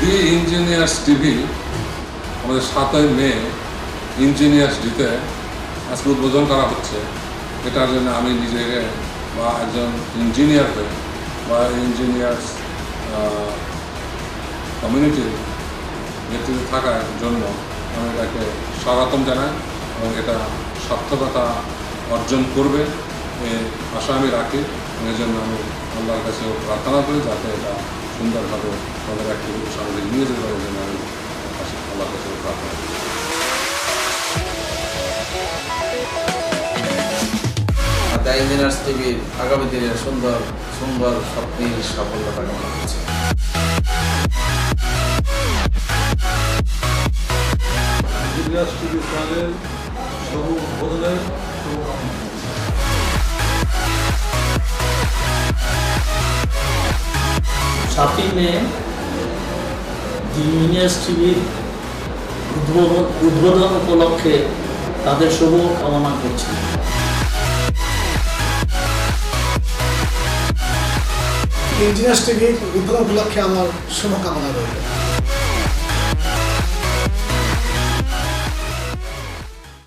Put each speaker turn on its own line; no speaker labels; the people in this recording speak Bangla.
টিভি ইঞ্জিনিয়ার্স টিভি আমাদের সাতই মে ইঞ্জিনিয়ার্স ডিতে আজকে উদ্বোধন করা হচ্ছে। এটার জন্য আমি নিজেকে বা একজন ইঞ্জিনিয়ার হয়ে বা ইঞ্জিনিয়ার্স কমিউনিটির নেতৃত্বে থাকার জন্য আমি এটাকে স্বাগতম জানাই এবং এটা সার্থকতা অর্জন করবে এ আশা আমি রাখি। এই জন্য আমি আল্লাহর কাছে প্রার্থনা করি যাতে এটা সুন্দরভাবে তাদের একটি সামনে নিয়ে যেতে পারে জন্য আমি আল্লাহর কাছে প্রার্থনা করি।
দ্য ইঞ্জিনিয়ার্স টিভির আগামী দিনের সুন্দর সুন্দর স্বপ্নের সাফল্যতা কামনা করছি।
ইলিয়াস টিভি চ্যানেল শুভ উদ্বোধনের শুভকামনা
মে দি টিভির উদ্বোধন উদ্বোধন উপলক্ষে তাদের শুভ কামনা করছি।
ইঞ্জিনিয়ার্স টিভির উদ্বোধন উপলক্ষে আমার শুভকামনা রইল।